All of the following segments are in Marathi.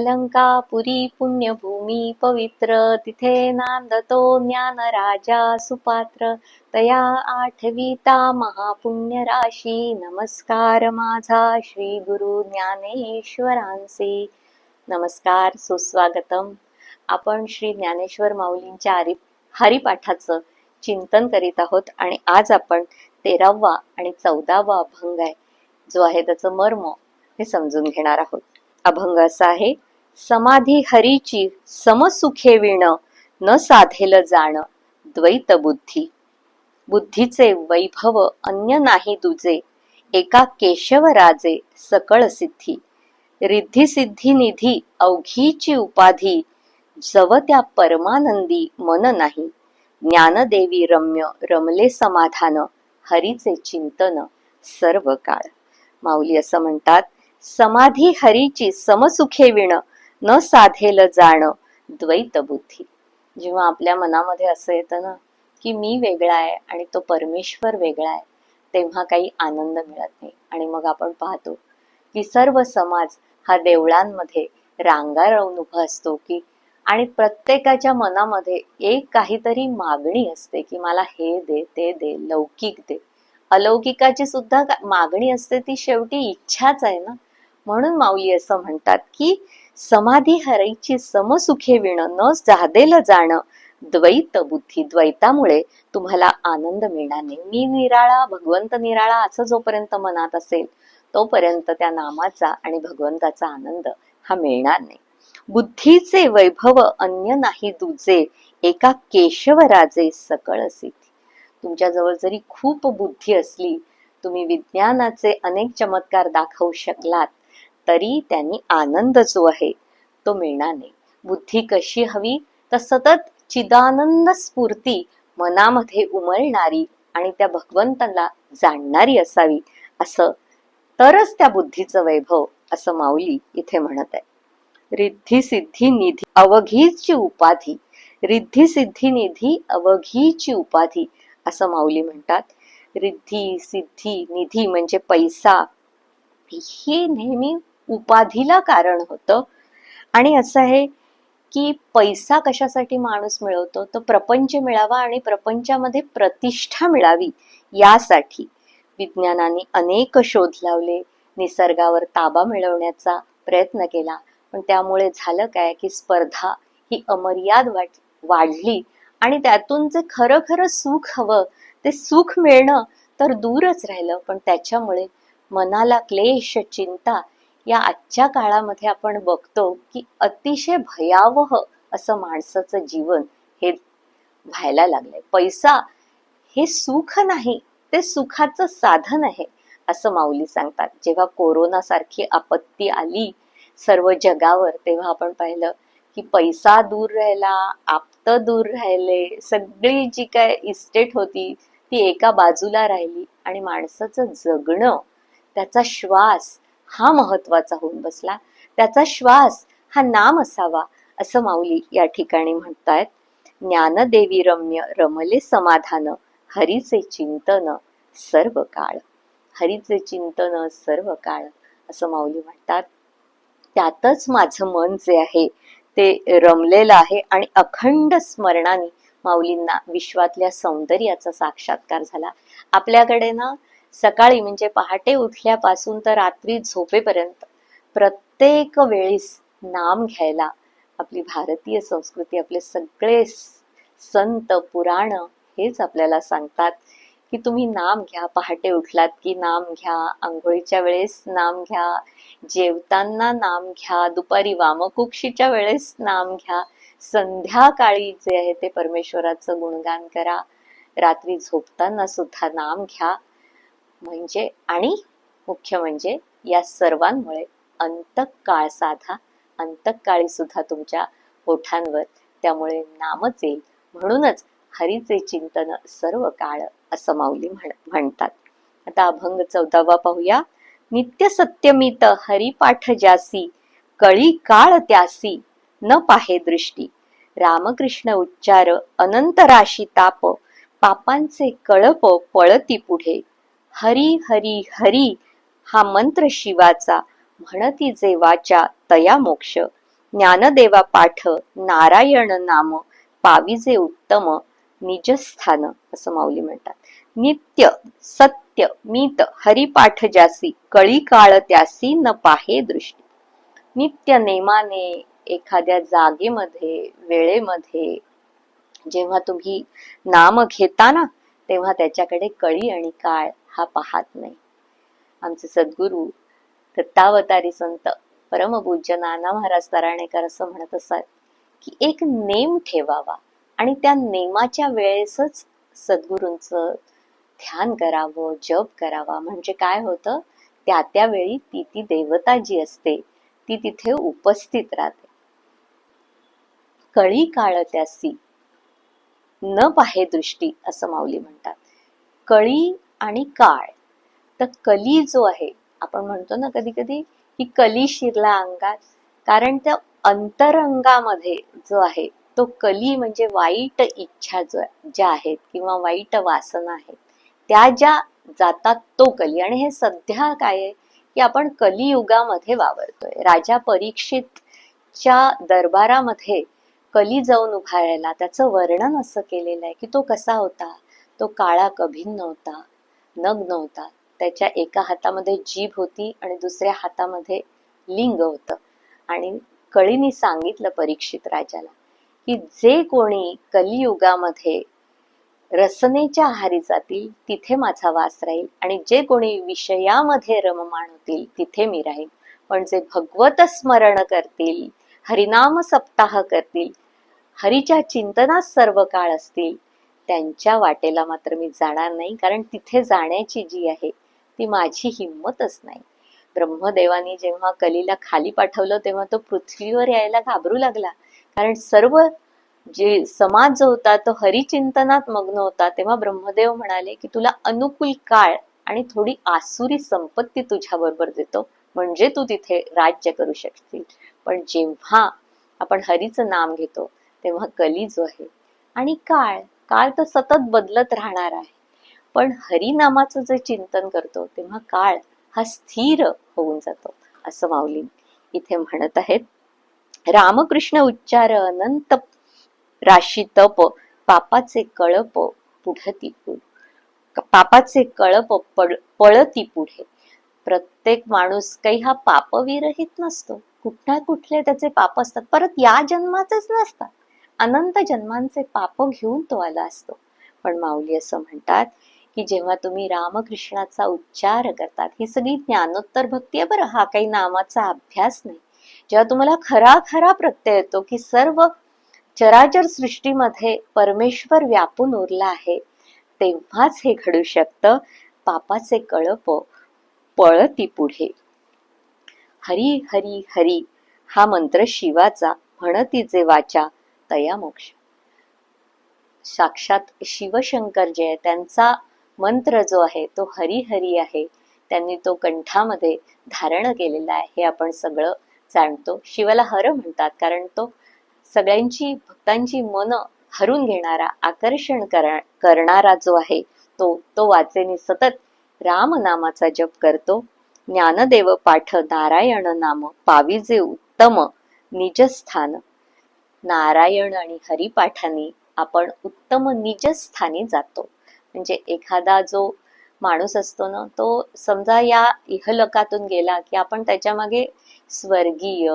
अलंकापुरी पुण्यभूमी पवित्र तिथे नांदतो ज्ञान राजा सुपात्र. तया आठविता महापुण्य राशी नमस्कार माझा श्री गुरु ज्ञानेश्वरांचे. नमस्कार सुस्वागतम. आपण श्री ज्ञानेश्वर माऊलींच्या हरि हरिपाठाचं चिंतन करीत आहोत आणि आज आपण तेरावा आणि चौदावा अभंग आहे. जो आहे त्याचं मर्म हे समजून घेणार आहोत. अभंग असा आहे समाधी हरीची समसुखे विण न साधेल जाण. द्वैत बुद्धी. बुद्धीचे वैभव अन्य नाही तुझे एका केशव राजे सकळ सिद्धी. रिद्धी सिद्धी निधी अवघीची उपाधी. जव त्या परमानंदी मन नाही. ज्ञानदेवी रम्य रमले समाधान. हरीचे चिंतन सर्व काळ माऊली असं म्हणतात समाधी हरीची समसुखे विण न साधेल जाण द्वैत बुद्धी. जेव्हा आपल्या मनामध्ये असं येतं ना की मी वेगळा आहे आणि तो परमेश्वर वेगळा आहे तेव्हा काही आनंद मिळत नाही. आणि मग आपण पाहतो की सर्व समाज हा देवळांमध्ये रांगा राहून उभा असतो की आणि प्रत्येकाच्या मनामध्ये एक काहीतरी मागणी असते की मला हे दे ते दे लौकिक दे. अलौकिकाची सुद्धा मागणी असते ती शेवटी इच्छाच आहे ना. म्हणून माऊली असं म्हणतात की समाधी हरईची समसुखे विण न जादेल जाण. द्वैत बुद्धी द्वैतामुळे तुम्हाला आनंद मिळणार नाही. मी निराळा भगवंत निराळा असं जोपर्यंत मनात असेल तोपर्यंत त्या नामाचा आणि भगवंताचा आनंद हा मिळणार नाही. बुद्धीचे वैभव अन्य नाही तुझे एका केशवराजे सकळ सिद्धी. तुमच्याजवळ जरी खूप बुद्धी असली तुम्ही विज्ञानाचे अनेक चमत्कार दाखवू शकलात तरी त्यांनी आनंद जो आहे तो मिळणार नाही. बुद्धी कशी हवी तर सतत चिदानंद स्फूर्ती मनामध्ये उमलणारी आणि त्या भगवंताला जाणणारी असावी असं तरच त्या बुद्धीचं वैभव असं माऊली इथे म्हणत आहे. रिद्धी सिद्धी निधी अवघीची उपाधी. रिद्धी सिद्धी निधी अवघीची उपाधी असं माऊली म्हणतात. रिद्धी सिद्धी निधी म्हणजे पैसा. हे नेहमी उपाधीला कारण होतं. आणि असं आहे की पैसा कशासाठी माणूस मिळवतो? तो प्रपंच मिळावा आणि प्रपंचामध्ये प्रतिष्ठा मिळावी यासाठी विज्ञानाने अनेक शोध लावले निसर्गावर ताबा मिळवण्याचा प्रयत्न केला. पण त्यामुळे झालं काय की स्पर्धा ही अमर्याद वाट वाढली. आणि त्यातून जे खरं खरं सुख हवं ते सुख मिळणं तर दूरच राहिलं. पण त्याच्यामुळे मनाला क्लेश चिंता या आजच्या काळामध्ये आपण बघतो की अतिशय भयावह असं माणसाचं जीवन हे व्हायला लागलंय. पैसा हे सुख नाही ते सुखाचं साधन आहे असं माऊली सांगतात. जेव्हा कोरोना सारखी आपत्ती आली सर्व जगावर तेव्हा आपण पाहिलं की पैसा दूर राहिला आप्त दूर राहिले सगळी जी काय इस्टेट होती ती एका बाजूला राहिली आणि माणसाचं जगणं त्याचा श्वास हा महत्त्वाचा होऊन बसला. त्याचा श्वास हा नाम असावा असं माऊली या ठिकाणी म्हणतायत. ज्ञानदेवी रम्य रमले समाधान हरीचे चिंतन सर्व काळ हरीचे चिंतन सर्व काळ असं माऊली म्हणतात. त्यातच माझं मन जे आहे ते रमलेलं आहे आणि अखंड स्मरणाने माऊलींना विश्वातल्या सौंदर्याचा साक्षात्कार झाला. आपल्याकडे ना सकाळी म्हणजे पहाटे उठल्यापासून तर रात्री झोपेपर्यंत प्रत्येक वेळेस नाम घ्यायला आपली भारतीय संस्कृती आपले सगळे संत पुराण हेच आपल्याला सांगतात की तुम्ही नाम घ्या पहाटे उठलात की नाम घ्या आंघोळीच्या वेळेस नाम घ्या जेवताना नाम घ्या दुपारी वामकुक्षीच्या वेळेस नाम घ्या संध्याकाळी जे आहे ते परमेश्वराचं गुणगान करा रात्री झोपताना सुद्धा नाम घ्या. म्हणजे आणि मुख्य म्हणजे या सर्वांमुळे अंतकाळ साधा अंतकाळी सुद्धा तुमच्या ओठांवर त्यामुळे नामच येईल. म्हणूनच हरीचे चिंतन सर्व काळ असं माऊली म्हण म्हणतात. आता अभंग चौदावा पाहूया. नित्य सत्यमित हरिपाठ जासी कळी काळ त्यासी न पाहे दृष्टी. रामकृष्ण उच्चार अनंत राशी ताप पापांचे कळप पळती पुढे. हरी हरी हरी हा मंत्र शिवाचा म्हणती जे वाचा तया मोक्ष. ज्ञानदेवा पाठ नारायण नाम पाविजे उत्तम निजस्थान असं माऊली म्हणतात. नित्य सत्य मीत हरिपाठ जासी कळी काळ त्यासी न पाहे दृष्टी. नित्य नेमाने एखाद्या जागेमध्ये वेळेमध्ये जेव्हा तुम्ही नाम घेताना तेव्हा त्याच्याकडे कळी आणि काळ हा पाहत नाही. आमचे सद्गुरू दत्तावतारी संत परमपूज्य नाना महाराज तराणेकर असं म्हणत असतात की एक नेम ठेवावा आणि त्या नेमाच्या वेळेसच सद्गुरूंचं ध्यान करावं जप करावा. म्हणजे काय होतं? त्या त्यावेळी ती ती देवता जी असते ती तिथे उपस्थित राहते. कळी काळ त्यासी न पाहे दृष्टी असं माऊली म्हणतात. कळी आणि काळ तर कली जो आहे आपण म्हणतो ना कधी कधी की कली शिरला अंगात कारण त्या अंतरंगामध्ये जो आहे तो कली म्हणजे वाईट इच्छा जो ज्या आहेत किंवा वाईट वासना आहेत त्या ज्या जातात तो कली. आणि हे सध्या काय आहे की आपण कलियुगामध्ये वावरतोय. राजा परीक्षितच्या दरबारामध्ये कली जाऊन उभा त्याचं वर्णन असं केलेलं आहे की तो कसा होता? तो काळा कभिन्न होता नग्न होता. त्याच्या एका हातामध्ये जीभ होती आणि दुसऱ्या हातामध्ये लिंग होतं. आणि कळीनी सांगितलं परीक्षित राजाला की जे कोणी कलियुगामध्ये रसनेच्या आहारी जातील तिथे माझा वास राहील आणि जे कोणी विषयामध्ये रममाण होतील तिथे मी राहील पण जे भगवत स्मरण करतील हरिनाम सप्ताह करतील. हरीच्या चिंतनात सर्व काळ असतील. त्यांच्या वाटेला मात्र मी जाणार नाही कारण तिथे जाण्याची जी आहे ती माझी हिंमतच नाही. ब्रह्मदेवानी जेव्हा कलीला खाली पाठवलं तेव्हा तो पृथ्वीवर यायला घाबरू लागला. कारण सर्व जे समाज जो होता तो हरिचिंतनात मग्न होता. तेव्हा ब्रह्मदेव म्हणाले की तुला अनुकूल काळ आणि थोडी आसुरी संपत्ती तुझ्या बरोबर देतो. म्हणजे तू तिथे राज्य करू शकशील. पण जेव्हा आपण हरीचं नाम घेतो तेव्हा कली जो आहे. आणि काळ काळ तर सतत बदलत राहणार आहे. पण हरिनामाचं जे चिंतन करतो तेव्हा काळ हा स्थिर होऊन जातो असं माऊली इथे म्हणत आहेत. रामकृष्ण उच्चार अनंत राशी तप पापाचे कळप पुढती पापाचे कळप पळती पुढे. प्रत्येक माणूस काही हा पापविरहित नसतो. कुठल्या कुठले त्याचे पाप असतात परत या जन्माचेच नसतात. अनंत जन्मांचे पाप घेऊन तो आला असतो. पण माऊली असं म्हणतात की जेव्हा तुम्ही रामकृष्णाचा उच्चार करतात ही सगळी ज्ञानोत्तर भक्ती आहे बरं हा काही नामाचा अभ्यास नाही. जेव्हा तुम्हाला खरा खरा प्रत्यय येतो की सर्व चराचर सृष्टीमध्ये परमेश्वर व्यापून उरला आहे तेव्हाच हे घडू शकतं. पापाचे कळप पळती पुढे. हरी हरी हरी हा मंत्र शिवाचा म्हणती जे वाचा तया मोक्ष साक्षात शिवशंकर जे आहे त्यांचा मंत्र जो आहे तो हरी हरी आहे. त्यांनी तो कंठामध्ये धारण केलेला आहे. हे आपण सगळं जाणतो. शिवाला हर म्हणतात कारण तो सगळ्यांची भक्तांची मन हरून घेणारा आकर्षण करणारा जो आहे तो तो वाचेने सतत राम नामाचा जप करतो. ज्ञानदेव पाठ नारायण नाम पाविजे उत्तम निजस्थान. नारायण आणि हरिपाठाने आपण उत्तम निजस्थानी जातो. म्हणजे एखादा जो माणूस असतो ना तो समजा या इहलकातून गेला की आपण त्याच्यामागे स्वर्गीय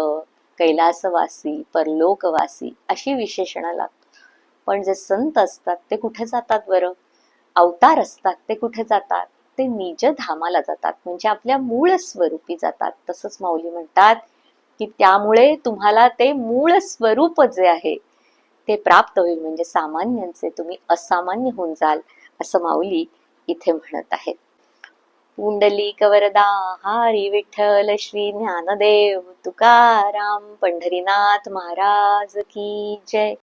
कैलासवासी परलोकवासी अशी विशेषणं लागतो. पण जे संत असतात ते कुठे जातात बरं? अवतार असतात ते कुठे जातात? ते निज धामाला जातात. म्हणजे आपल्या मूळ स्वरूपी जातात. तसंच माऊली म्हणतात की त्यामुळे तुम्हाला ते मूळ स्वरूप जे आहे ते प्राप्त होईल. म्हणजे सामान्यांचे तुम्ही असामान्य होऊन जाल असं माऊली इथे म्हणत आहेत. पुंडली कवरदा हारी विठ्ठल श्री ज्ञानदेव तुकाराम पंढरीनाथ महाराज की जय.